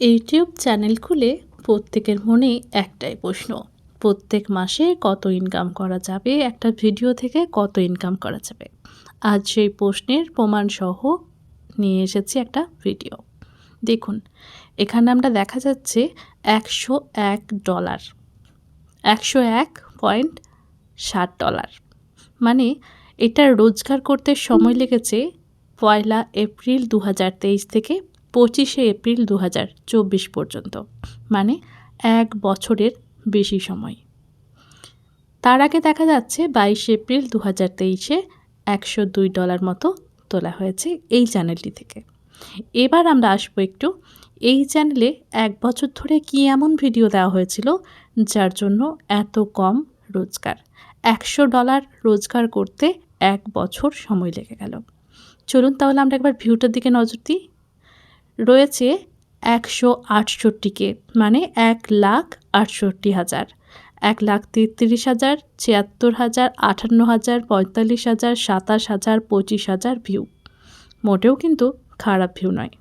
YouTube channel খুলে প্রত্যেকের মনে একটাই প্রশ্ন, প্রত্যেক মাসে কত ইনকাম করা যাবে, একটা ভিডিও থেকে কত ইনকাম করা যাবে? আজ সেই প্রশ্নের প্রমাণসহ নিয়ে এসেছি একটা ভিডিও দেখুন, এখানে আমরা দেখা যাচ্ছে একশো এক ডলার একশো এক পয়েন্ট ষাট ডলার মানে এটা রোজগার করতে সময় লেগেছে পয়লা এপ্রিল দু হাজার তেইশ থেকে পঁচিশে এপ্রিল দু পর্যন্ত মানে এক বছরের বেশি সময়। তার আগে দেখা যাচ্ছে বাইশে এপ্রিল দু হাজার তেইশে একশো দুই ডলার মতো তোলা হয়েছে এই চ্যানেলটি থেকে। এবার আমরা আসব একটু এই চ্যানেলে এক বছর ধরে কী এমন ভিডিও দেওয়া হয়েছিল যার জন্য এত কম রোজগার। একশো ডলার রোজগার করতে এক বছর সময় লেগে গেল। চলুন তাহলে আমরা একবার ভিউটার দিকে নজর দিই। রয়েছে একশো আটষট্টিকে মানে এক লাখ আটষট্টি হাজার। এক লাখ তেত্রিশ হাজার, ছিয়াত্তর হাজার, আটান্ন হাজার, পঁয়তাল্লিশ হাজার, সাতাশ হাজার, পঁচিশ হাজার ভিউ মোটেও কিন্তু খারাপ ভিউ নয়।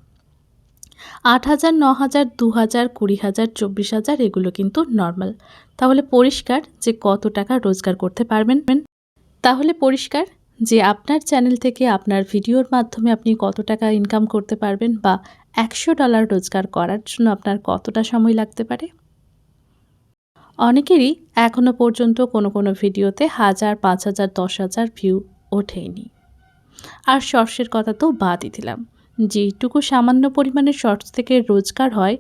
আট হাজার, ন হাজার, দু হাজার, কুড়ি হাজার, চব্বিশ হাজার এগুলো কিন্তু নর্মাল তাহলে পরিষ্কার যে কত টাকা রোজগার করতে পারবেন। তাহলে পরিষ্কার যে আপনার চ্যানেল থেকে আপনার ভিডিওর মাধ্যমে আপনি কত টাকা ইনকাম করতে পারবেন বা একশো ডলার রোজগার করার জন্য আপনার কতটা সময় লাগতে পারে? অনেকেরই এখনও পর্যন্ত কোনো কোনো ভিডিওতে হাজার, পাঁচ হাজার, দশ হাজার ভিউ ওঠেনি। আর শর্টসের কথা তো বাদই দিলাম। যেটুকু সামান্য পরিমাণের শর্টস থেকে রোজগার হয়,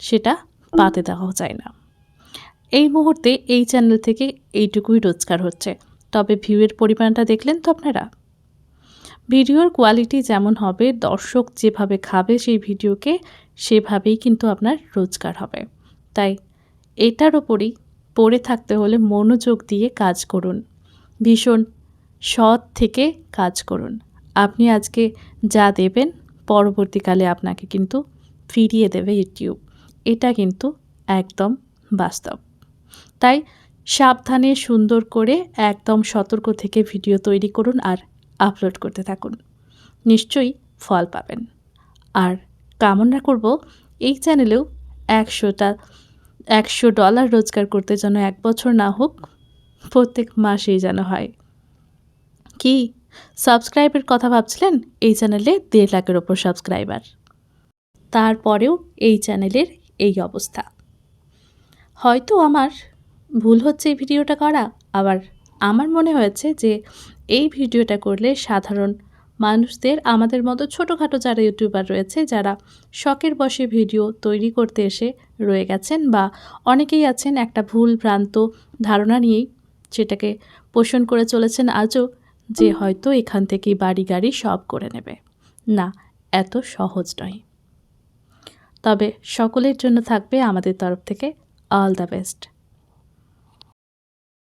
সেটা পাতে দেওয়া যায় না। এই মুহূর্তে এই চ্যানেল থেকে এইটুকুই রোজগার হচ্ছে। তবে ভিউয়ের পরিমাণটা দেখলেন তো আপনারা? ভিডিওর কোয়ালিটি যেমন হবে, দর্শক যেভাবে খাবে সেই ভিডিওকে, সেভাবেই কিন্তু আপনার রোজগার হবে। তাই এটার ওপরই পড়ে থাকতে হলে মনোযোগ দিয়ে কাজ করুন। ভীষণ সৎ থেকে কাজ করুন। আপনি আজকে যা দেবেন, পরবর্তীকালে আপনাকে কিন্তু ফিরিয়ে দেবে ইউটিউব এটা কিন্তু একদম বাস্তব। তাই সাবধানে সুন্দর করে একদম সতর্ক থেকে ভিডিও তৈরি করুন আর আপলোড করতে থাকুন। নিশ্চয়ই ফল পাবেন। আর কামনা করব এই চ্যানেলেও একশোটা, একশো ডলার রোজগার করতে যেন এক বছর না হোক, প্রত্যেক মাসেই যেন হয়। কি? সাবস্ক্রাইবের কথা ভাবছিলেন? এই চ্যানেলে দেড় লাখের ওপর সাবস্ক্রাইবার। তারপরেও এই চ্যানেলের এই অবস্থা। হয়তো আমার ভুল হচ্ছে এই ভিডিওটা করা, আবার আমার মনে হয়েছে যে এই ভিডিওটা করলে সাধারণ মানুষদের আমাদের মতো ছোটোখাটো যারা ইউটিউবার রয়েছে, যারা শখের বসে ভিডিও তৈরি করতে এসে রয়ে গেছেন বা অনেকেই আছেন একটা ভুল ভ্রান্ত ধারণা নিয়েই সেটাকে পোষণ করে চলেছেন, আজও যে হয়তো এখান থেকেই বাড়ি গাড়ি সব করে নেবে। না, এত সহজ নয়। তবে সকলের জন্য থাকবে আমাদের তরফ থেকে অল দ্য বেস্ট